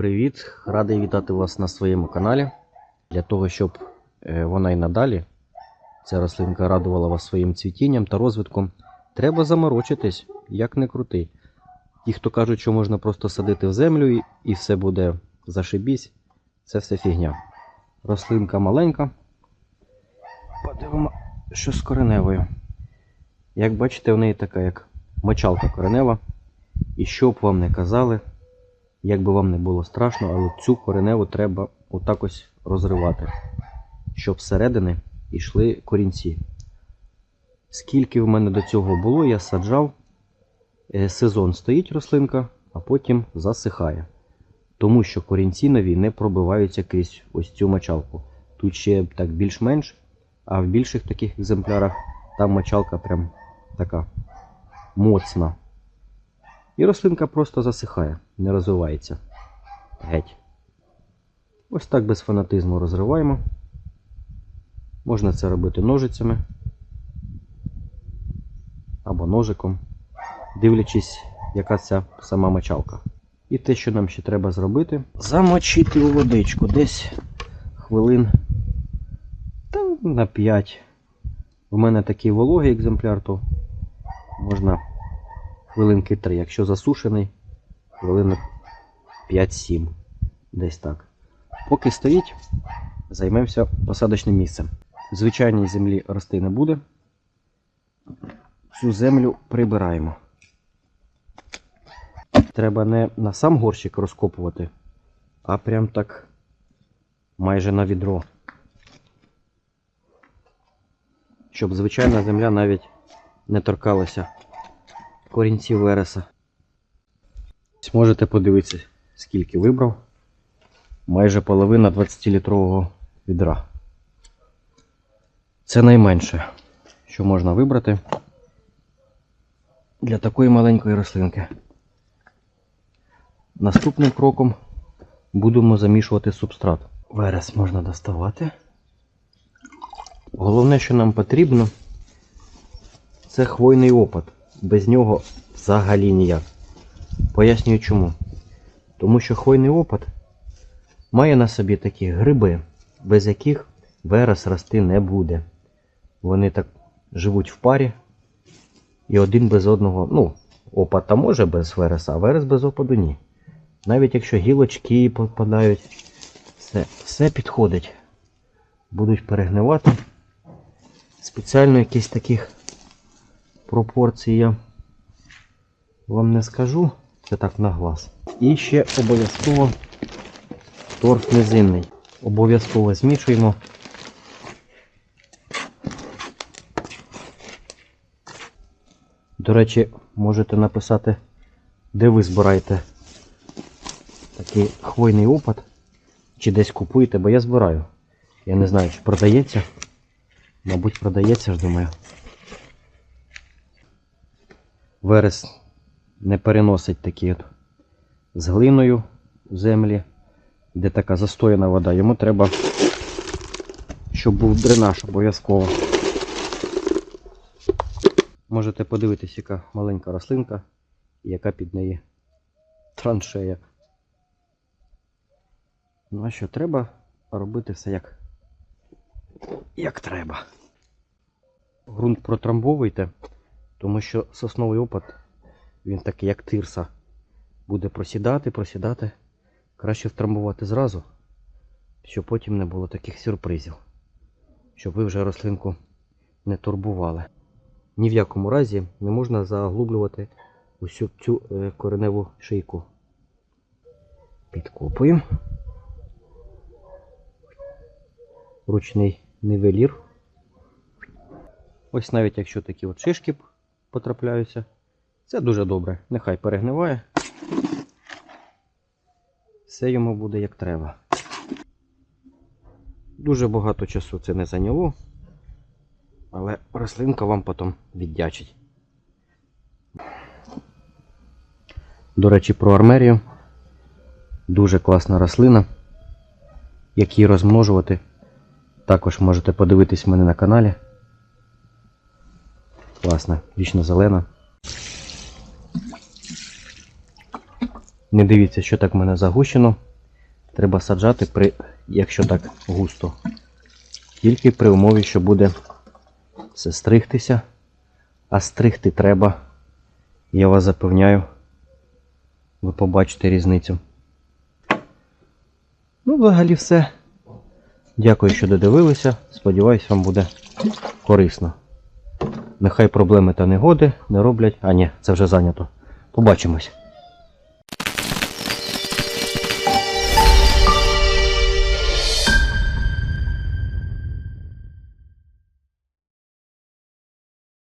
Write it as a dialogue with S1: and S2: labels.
S1: Привіт! Радий вітати вас на своєму каналі. Для того, щоб е, вона й надалі, ця рослинка радувала вас своїм цвітінням та розвитком, треба заморочитись, як не крути. Ті, хто кажуть, що можна просто садити в землю і, і все буде зашибісь, це все фігня. Рослинка маленька. Подивимо, що з кореневою. Як бачите, в неї така як мочалка коренева. І що б вам не казали, як би вам не було страшно, але цю кореневу треба отак розривати, щоб зсередини йшли корінці. Скільки в мене до цього було, я саджав, е, сезон стоїть рослинка, а потім засихає. Тому що корінці нові не пробиваються крізь ось цю мочалку. Тут ще так більш-менш, а в більших таких екземплярах там мочалка прям така моцна. І рослинка просто засихає, не розвивається. Геть. Ось так без фанатизму розриваємо. Можна це робити ножицями або ножиком, дивлячись, яка ця сама мочалка. І те, що нам ще треба зробити, замочити у водичку десь хвилин та на 5. У мене такий вологий екземпляр, то можна хвилинки 3. Якщо засушений, хвилинок 5-7. Десь так. Поки стоїть, займемося посадочним місцем. Звичайній землі рости не буде. Цю землю прибираємо. Треба не на сам горщик розкопувати, а прям так майже на відро. Щоб звичайна земля навіть не торкалася корінців вереса. Можете подивитися, скільки вибрав. Майже половина 20-літрового відра. Це найменше, що можна вибрати для такої маленької рослинки. Наступним кроком будемо замішувати субстрат. Верес можна доставати. Головне, що нам потрібно, це хвойний опад. Без нього взагалі ніяк. Пояснюю чому. Тому що хвойний опад має на собі такі гриби, без яких верес рости не буде. Вони так живуть в парі і один без одного. Ну, опад там може без вереса, а верес без опаду ні. Навіть якщо гілочки попадають, все, все підходить. Будуть перегнивати. Спеціально якісь таких пропорцій я вам не скажу. Це так на глаз. І ще обов'язково торф низинний. Обов'язково змішуємо. До речі, можете написати, де ви збираєте такий хвойний опад, чи десь купуєте, бо я збираю. Я не знаю, чи продається. Мабуть, продається ж, думаю. Верес не переносить такі з глиною землі, де така застояна вода. Йому треба, щоб був дренаж обов'язково. Можете подивитись, яка маленька рослинка і яка під неї траншея. Ну а що, треба робити все як, як треба. Грунт протрамбовуйте, тому що сосновий опад, він такий як тирса. Буде просідати, просідати. Краще втрамбувати зразу, щоб потім не було таких сюрпризів. Щоб ви вже рослинку не турбували. Ні в якому разі не можна заглублювати усю цю е, кореневу шийку. Підкопуємо. Ручний нивелір. Ось навіть якщо такі от шишки потрапляються, це дуже добре. Нехай перегниває. Все йому буде як треба. Дуже багато часу це не зайняло, але рослинка вам потім віддячить. До речі, про армерію. Дуже класна рослина. Як її розмножувати, також можете подивитись мене на каналі. Класна, вічно зелена. Не дивіться, що так в мене загущено. треба саджати при, якщо так густо. Тільки при умові, що буде все стригтися. А стригти треба. Я вас запевняю, ви побачите різницю. Ну, взагалі все. Дякую, що додивилися. Сподіваюсь, вам буде корисно. Нехай проблеми та негоди не роблять. А ні, це вже зайнято. Побачимось.